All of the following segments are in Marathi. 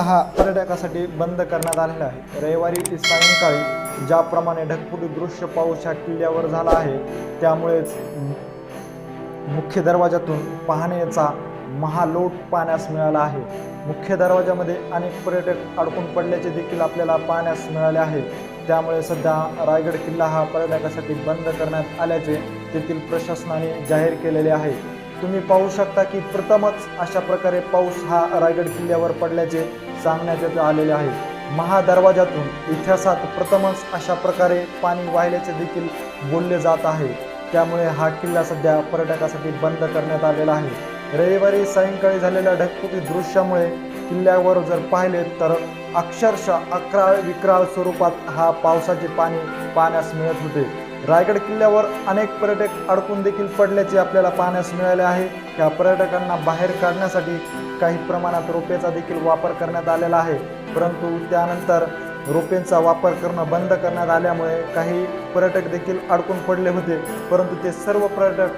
हा पर्यटकासाठी बंद करण्यात आलेला आहे. रविवारी सायंकाळी ज्याप्रमाणे ढगपुटी दृश्य पाऊस ह्या किल्ल्यावर झाला आहे त्यामुळेच मुख्य दरवाजातून पाहण्याचा महालोट पाहण्यास मिळाला आहे. मुख्य दरवाजामध्ये अनेक पर्यटक अडकून पडल्याचे देखील आपल्याला पाहण्यास मिळाले आहे. त्यामुळे सध्या रायगड किल्ला हा पर्यटकासाठी बंद करण्यात आल्याचे तेथील प्रशासनाने जाहीर केलेले आहे. तुम्ही पाहू शकता की प्रथमच अशा प्रकारे पाऊस हा रायगड किल्ल्यावर पडल्याचे सांगण्यात येत आलेले आहे. महादरवाजातून इतिहासात प्रथमच अशा प्रकारे पाणी वाहिल्याचे देखील बोलले जात आहे. त्यामुळे हा किल्ला सध्या पर्यटकासाठी बंद करण्यात आलेला आहे. रविवारी सायंकाळी झालेल्या ढकपुटी दृश्यामुळे किल्ल्यावर जर पाहिले तर अक्षरशः अकराळ विक्राळ स्वरूपात हा पावसाचे पाणी पाहण्यास मिळत होते. रायगड किल्ल्यावर अनेक पर्यटक अडकून देखील पडल्याचे आपल्याला पाहण्यास मिळाले आहे. त्या पर्यटकांना बाहेर काढण्यासाठी काही प्रमाणात रोपेचा देखील वापर करण्यात आलेला आहे. परंतु त्यानंतर रोपेंचा वापर करणं बंद करण्यात आल्यामुळे काही पर्यटक देखील अडकून पडले होते. परंतु ते सर्व पर्यटक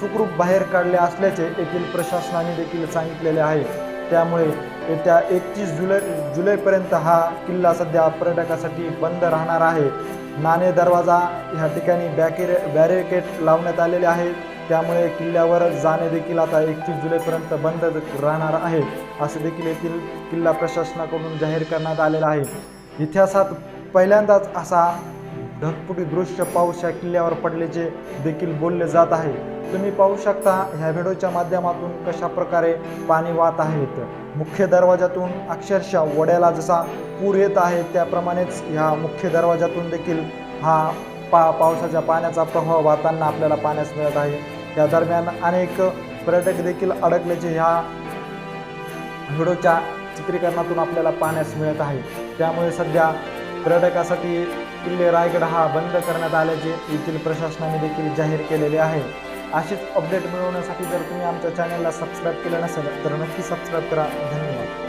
सुखरूप बाहेर काढले असल्याचे येथील प्रशासनाने देखील सांगितलेले आहे. त्यामुळे येत्या एकतीस जुलै जुलैपर्यंत हा किल्ला सध्या पर्यटकासाठी बंद राहणार आहे. नाणे दरवाजा ह्या ठिकाणी बॅकेर बॅरिकेड लावण्यात आलेले आहे त्यामुळे किल्ल्यावर जाणे देखील आता एकतीस जुलैपर्यंत बंद राहणार आहे. असे देखील येथील किल्ला प्रशासनाकडून जाहीर करण्यात आलेला आहे. इतिहासात पहिल्यांदाच असा ढगफुटी दृश्य पाऊस या किल्ल्यावर पडल्याचे देखील बोलले जात आहे. तुम्ही पाहू शकता ह्या व्हिडिओच्या माध्यमातून कशा प्रकारे पाणी वाहत आहेत. मुख्य दरवाजातून अक्षरशः वड्याला जसा पूर येत आहे त्याप्रमाणेच ह्या मुख्य दरवाजातून देखील हा पा पावसाच्या पाण्याचा प्रभाव वाहताना आपल्याला पाण्यास मिळत आहे. या दरम्यान अनेक पर्यटक देखील अडकल्याचे ह्या व्हिडिओच्या चित्रीकरणातून आपल्याला पाहण्यास मिळत आहे. त्यामुळे सध्या पर्यटकासाठी किल्ले रायगड हा बंद करण्यात आल्याचे येथील प्रशासनाने देखील जाहीर केलेले आहे. अशीच अपडेट मिळवण्यासाठी जर तुम्ही आमच्या चॅनलला सबस्क्राईब केलं नसेल तर नक्की सबस्क्राईब करा. धन्यवाद.